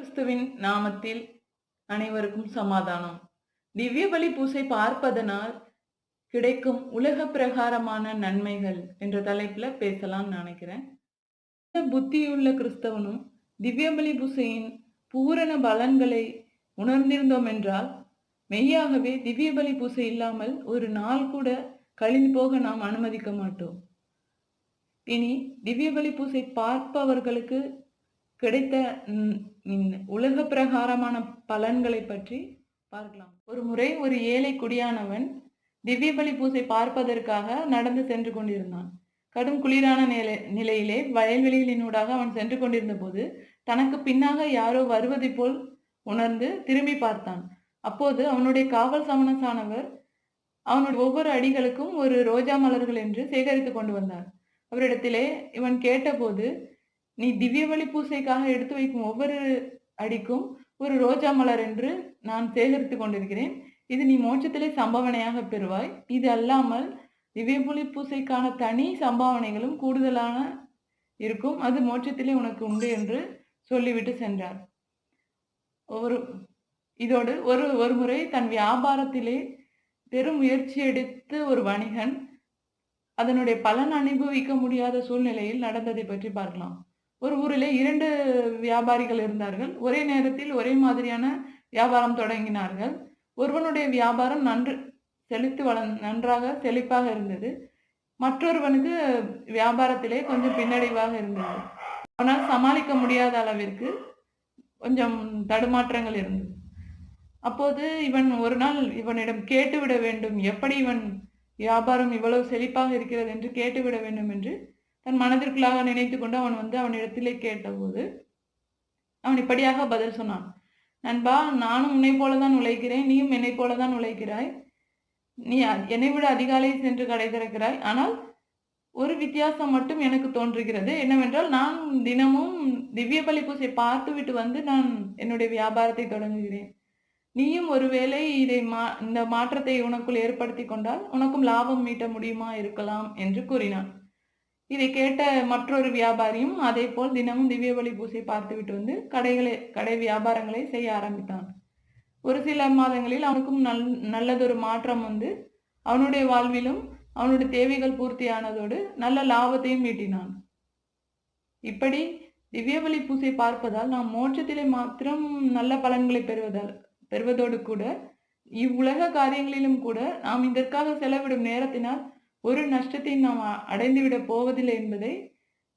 கிறிஸ்துவின் நாமத்தில் அனைவருக்கும் சமாதானம். திவ்ய பலி பூசை பார்ப்பதனால் கிடைக்கும் உலக பிரகாரமான நன்மைகள் என்ற தலைப்புல பேசலாம் நினைக்கிறேன். புத்தியுள்ள கிறிஸ்தவனும் திவ்ய பலி பூசையின் பூரண பலன்களை உணர்ந்திருந்தோம் என்றால் மெய்யாகவே திவ்ய பலி பூசை இல்லாமல் ஒரு நாள் கூட கழிந்து போக நாம் அனுமதிக்க மாட்டோம். இனி திவ்ய பலி பூசை பார்ப்பவர்களுக்கு கிடைத்த உலக பிரகாரமான பலன்களை பற்றி பார்க்கலாம். ஒரு முறை ஒரு ஏழை குடியானவன் திவ்ய பலி பூசை பார்ப்பதற்காக நடந்து சென்று கொண்டிருந்தான். கடும் குளிரான நிலை நிலையிலே வயல்வெளிகளினூடாக அவன் சென்று கொண்டிருந்த போது தனக்கு பின்னாக யாரோ வருவதைப் போல் உணர்ந்து திரும்பி பார்த்தான். அப்போது அவனுடைய காவல் சமணசானவர் அவனுடைய ஒவ்வொரு அடிகளுக்கும் ஒரு ரோஜா மலர்கள் என்று சேகரித்து கொண்டு வந்தார். அவரிடத்திலே இவன் கேட்டபோது நீ திவ்யவழி பூசைக்காக எடுத்து வைக்கும் ஒவ்வொரு அடிக்கும் ஒரு ரோஜா மலர் என்று நான் சேகரித்து கொண்டிருக்கிறேன். இது நீ மோட்சத்திலே சம்பாவனையாக பெறுவாய். இது அல்லாமல் திவ்ய பூசைக்கான தனி சம்பாவனைகளும் கூடுதலான இருக்கும். அது மோட்சத்திலே உனக்கு உண்டு என்று சொல்லிவிட்டு சென்றார். ஒரு இதோடு ஒரு ஒரு முறை தன் வியாபாரத்திலே பெரும் முயற்சி எடுத்து ஒரு வணிகன் அதனுடைய பலன் அனுபவிக்க முடியாத சூழ்நிலையில் நடந்ததை பற்றி பார்க்கலாம். ஒரு ஊரில் இரண்டு வியாபாரிகள் இருந்தார்கள். ஒரே நேரத்தில் ஒரே மாதிரியான வியாபாரம் தொடங்கினார்கள். ஒருவனுடைய வியாபாரம் நன்று செழித்து வள நன்றாக செழிப்பாக இருந்தது. மற்றொருவனுக்கு வியாபாரத்திலே கொஞ்சம் பின்னடைவாக இருந்தது. அவனால் சமாளிக்க முடியாத அளவிற்கு கொஞ்சம் தடுமாற்றங்கள் இருந்தது. அப்போது இவன் ஒரு நாள் இவனிடம் கேட்டுவிட வேண்டும். எப்படி இவன் வியாபாரம் இவ்வளவு செழிப்பாக இருக்கிறது என்று கேட்டுவிட வேண்டும் என்று தன் மனதிற்குள்ளாக நினைத்து கொண்டு அவன் வந்து அவனிடத்திலே கேட்டபோது அவன் இப்படியாக பதில் சொன்னான். நண்பா நானும் உன்னை போலதான் உழைக்கிறேன் நீயும் என்னை போலதான் உழைக்கிறாய். நீ என்னை விட அதிகாலை சென்று கடை திறக்கிறாய். ஆனால் ஒரு வித்தியாசம் மட்டும் எனக்கு தோன்றுகிறது. என்னவென்றால் நான் தினமும் திவ்ய பலி பூசை பார்த்துவிட்டு வந்து நான் என்னுடைய வியாபாரத்தை தொடங்குகிறேன். நீயும் ஒருவேளை இதை மா இந்த மாற்றத்தை உனக்குள் ஏற்படுத்தி கொண்டால் உனக்கும் லாபம் மீட்ட முடியுமா இருக்கலாம்? என்று கூறினான். இதை கேட்ட மற்றொரு வியாபாரியும் அதே போல் தினமும் திவ்ய பலி பூசை பார்த்துவிட்டு வந்து கடைகளை கடை வியாபாரங்களை செய்ய ஆரம்பித்தான். ஒரு சில மாதங்களில் அவனுக்கும் நல் நல்லதொரு மாற்றம் வந்து அவனுடைய வாழ்விலும் அவனுடைய தேவைகள் பூர்த்தியானதோடு நல்ல லாபத்தையும் ஈட்டினான். இப்படி திவ்யபலி பூசை பார்ப்பதால் நாம் மோட்சத்திலே மாத்திரம் நல்ல பலன்களை பெறுவதால் பெறுவதோடு கூட இவ்வுலக காரியங்களிலும் கூட நாம் இதற்காக செலவிடும் நேரத்தினால் ஒரு நஷ்டத்தை நாம் அடைந்துவிட அடைந்துவிடப் போவதில்லை என்பதை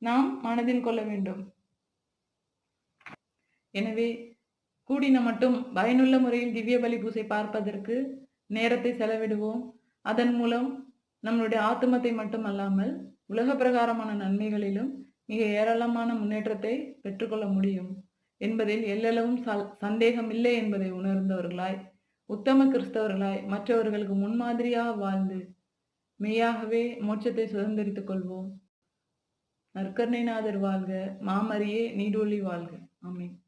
நாம் மனதில் கொள்ள வேண்டும். எனவே கூடின மட்டும் பயனுள்ள முறையில் திவ்ய பலி பூசை பார்ப்பதற்கு நேரத்தை செலவிடுவோம். அதன் மூலம் நம்மளுடைய ஆத்துமத்தை மட்டுமல்லாமல் உலக பிரகாரமான நன்மைகளிலும் மிக ஏராளமான முன்னேற்றத்தை பெற்றுக்கொள்ள முடியும் என்பதில் எல்லளவும் சந்தேகம் இல்லை என்பதை உணர்ந்தவர்களாய் உத்தம கிறிஸ்தவர்களாய் மற்றவர்களுக்கு முன்மாதிரியாக வாழ்ந்து மெய்யாகவே மோட்சத்தை சுதந்திரித்துக் கொள்வோம். நற்கர்ணைநாதர் வாழ்க மாமரியே நீடொழி வாழ்க. ஆமீன்.